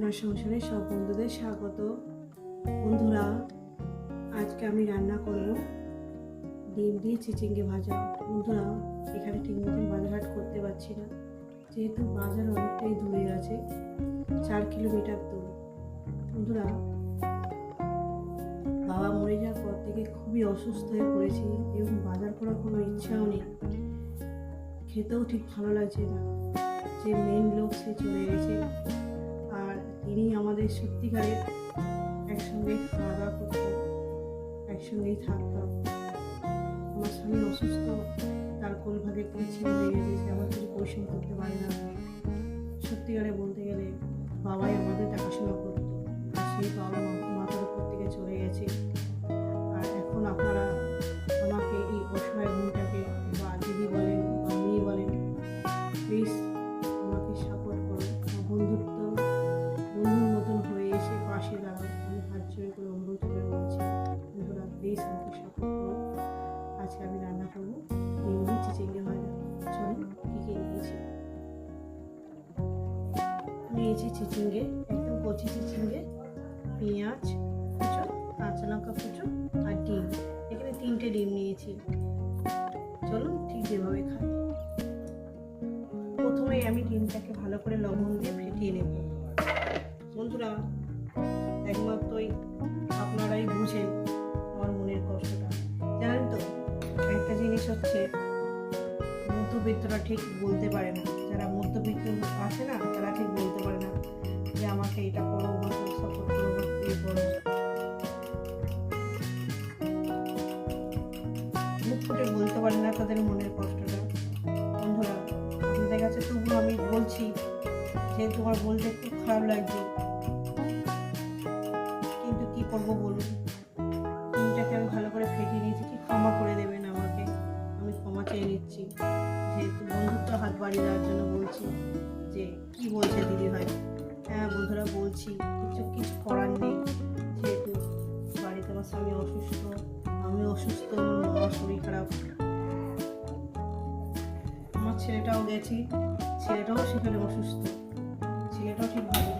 আপনার সংসারে সব বন্ধুদের স্বাগত। বন্ধুরা, আজকে আমি রান্না করব ডিম দিয়ে চিচিঙ্গে ভাজা। বন্ধুরা, এখানে ঠিক মতন বাজার হাট করতে পারছি না। যেহেতু বাজার অনেকটাই দূরে আছে, চার কিলোমিটার দূর। বন্ধুরা, বাবা মরে যাওয়ার পর থেকে খুবই অসুস্থ হয়ে পড়েছি এবং বাজার করার কোনো ইচ্ছাও নেই। খেতেও ঠিক ভালো লাগছে না। যে মেন লোক সে চলে গেছে। তিনি আমাদের সত্যিকারের একসঙ্গে খাওয়া দাওয়া করতেন, একসঙ্গেই থাকতাম। আমার স্বামী অসুস্থ, তার কোন ভাগে কিছু হয়ে গেছে আমার কিছু পরিশ্রম করতে পারে না। সত্যিকারে বলতে গেলে বাবাই আমাদের দেখাশোনা করতো সেই বাবা মাথার উপর থেকে চলে গেছে। প্লিজ আমাকে সাপোর্ট আজকে আমি রান্না করব। ডিম চিচিঙ্গে ভাজা। চলুন, কী কী নিয়েছি? নিয়েছি চিচিঙ্গে, একদম কচি চিচিঙ্গে, পেঁয়াজ কুচো, কাঁচা লঙ্কা কুচো আর ডিম। এখানে তিনটে ডিম নিয়েছি। চলুন, ঠিক যেভাবে খাই। প্রথমে আমি ডিমটাকে ভালো করে লবণ দিয়ে ফেটিয়ে নেব। বন্ধুরা, একমাত্রই হচ্ছে মধ্যবিত্তরা ঠিক বলতে পারে না। যারা মধ্যবিত্ত আছে না, তারা ঠিক বলতে পারে না যে আমাকে এটা করো সাপোর্ট করো মুখ ফুটে বলতে পারে না তাদের মনের কষ্টটা। বন্ধুরা, আপনাদের কাছে তবু আমি বলছি যে তোমার বলতে খুব খারাপ লাগছে। কিন্তু কি করব বলুন? বাড়িয়ে দেওয়ার জন্য বলছি যে, কি বলছে দিদি ভাই? হ্যাঁ বন্ধুরা বলছি, কিছু কিছু করার নেই। যেহেতু বাড়িতে আমার স্বামী অসুস্থ, আমি অসুস্থ আমার শরীর খারাপ। আমার ছেলেটাও গেছি, ছেলেটাও সেখানে অসুস্থ। ছেলেটাও ঠিক ভালো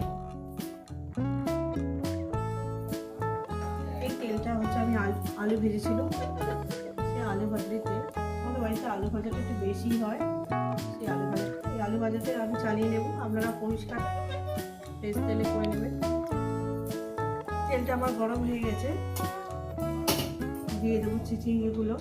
এই তেলটা হচ্ছে আমি আলু আলু ভেজেছিল। সেই আলু ভাজতে আমাদের বাড়িতে আলু ভাজাটা একটু বেশি হয়, সেই আলু ভাজা, এই আলু ভাজাতে আমি চালিয়ে নেব। আপনারা পরিষ্কার ফ্রেশ তেলে করে নেবেন। তেলটা আমার গরম হয়ে গেছে। দিয়ে দেবো চিচিঙ্গিগুলো।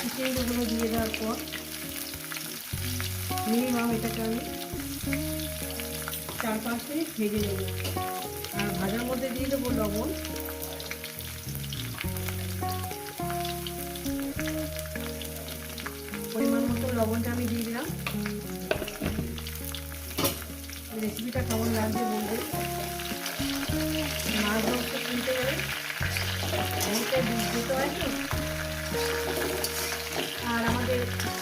চিচিঙ্গিগুলো দিয়ে দেওয়ার পর মিনিমাম এটাকে আমি চার পাঁচ মিনিট ভেজে নেব। আর ভাজার মধ্যে দিয়ে দেবো লবণ। পরিমাণ মতো লবণটা আমি দিয়ে দিলাম। রেসিপিটা কেমন লাগছে বলবেন মাছ মাংস কিনতে গেলে অনেকটাই দুধ দিতে হয় তো। আর আমাদের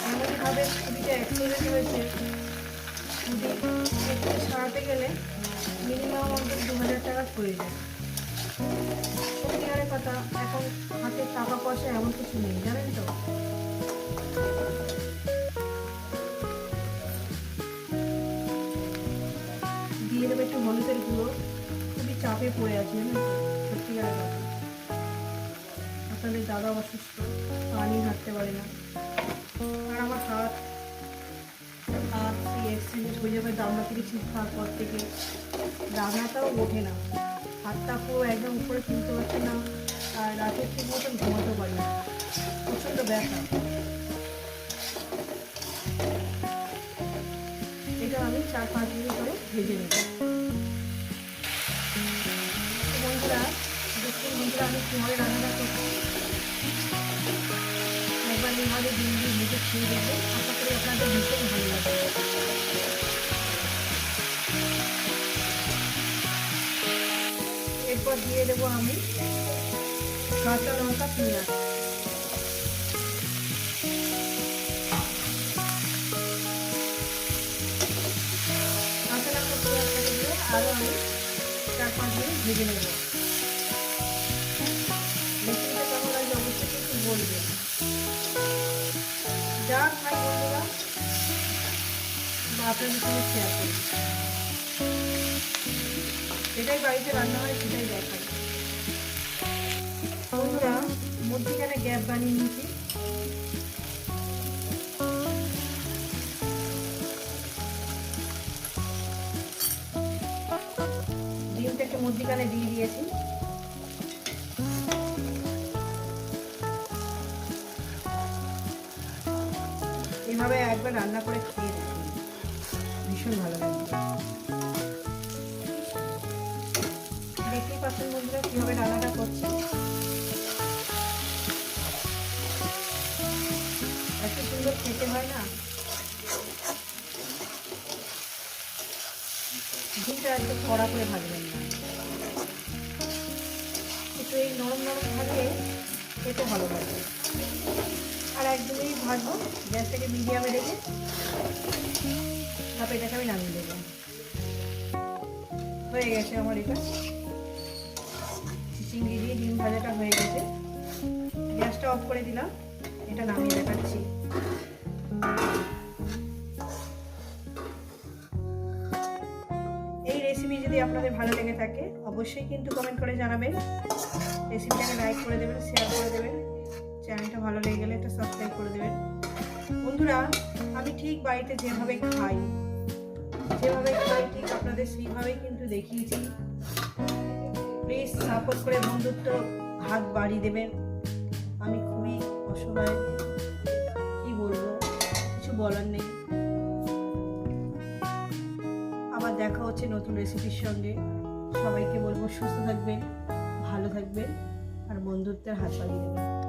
এমনভাবে ছুটিটা অ্যাক্সিডেন্ট হয়েছে। সারাতে গেলে মিনিমাম আমাদের দু হাজার টাকা প্রয়োজন সত্যিকারের কথা, এখন হাতে টাকা পয়সা এমন কিছু নেই, জানেন তো? দিয়ে দেবো একটু হলুদের গুঁড়ো, খুবই চাপে পড়ে আছে, জানেন তো? দাদা অসুস্থ, পানি হাঁটতে পারে না। আর আমার হাত অ্যাক্সিডেন্ট হয়ে যাবে দামনা থেকে ঠিক খাওয়ার পর থেকে দামনাটাও ওঠে না। হাতটা পুরো একদম উপরে তুলতে পারছে না, আর রাতে ঠিক মতন ঘুমাতে পারি না। প্রচণ্ড ব্যথা। এটা আমি চার পাঁচ মিনিট করে ভেজে নেব। বন্ধুরা, দেখুন বন্ধুরা, আমি কীভাবে রান্নাটা করছি একবার এইভাবে দিন দিয়ে ভেজে খেয়ে দেখবেন এরপর দিয়ে দেবো আমি কাঁচা লঙ্কা, পেঁয়াজ। কাঁচা লঙ্কা পেঁয়াজটাকে দিয়ে আরও আমি চার পাঁচ মিনিট ভেজে নেব। বলবেন যা খাই বন্ধুরা আপনাদের সঙ্গে শেয়ার করি যেটাই বাড়িতে রান্না হয়, সেটাই দেখাই বন্ধুরা, মধ্যিখানে গ্যাপ বানিয়ে নিয়েছি। ডিমটাকে মধ্যিখানে দিয়ে দিয়েছি। এভাবে একবার রান্না করে খেয়ে দেখুন। ভীষণ ভালো লাগবে। পাচ্ছেন বন্ধুরা কীভাবে রান্নাটা করছি? এত সুন্দর খেতে হয় না? ডিমটা একটু কড়া করে ভাজবেন না। একটু এই নরম নরম ভাজলে খেতে ভালো লাগে। আর একদম মিনিট ভাজবো গ্যাসটাকে মিডিয়ামে রেখে তারপর এটাকে আমি নামিয়ে দেবো। হয়ে গেছে আমার এটা চিংড়ি দিয়ে ডিম ভাজাটা হয়ে গেছে। গ্যাসটা অফ করে দিলাম। এটা নামিয়ে দেখাচ্ছি। এই রেসিপি যদি আপনাদের ভালো লেগে থাকে, অবশ্যই কিন্তু কমেন্ট করে জানাবেন। রেসিপিটাকে লাইক করে দেবেন শেয়ার করে দেবেন। চ্যানেলটা ভালো লেগে গেলে একটা সাবস্ক্রাইব করে দেবেন। বন্ধুরা, আমি ঠিক বাড়িতে যেভাবে খাই যেভাবে খাই, ঠিক আপনাদের সেইভাবেই কিন্তু দেখিয়েছি। প্লিজ সাপোর্ট করে বন্ধুত্ব হাত বাড়িয়ে দেবেন। আমি খুবই অসহায়। কি বলব? কিছু বলার নেই। আবার দেখা হচ্ছে নতুন রেসিপির সঙ্গে। সবাইকে বলব, সুস্থ থাকবেন, ভালো থাকবেন, আর বন্ধুত্বের হাত বাড়িয়ে দেবেন।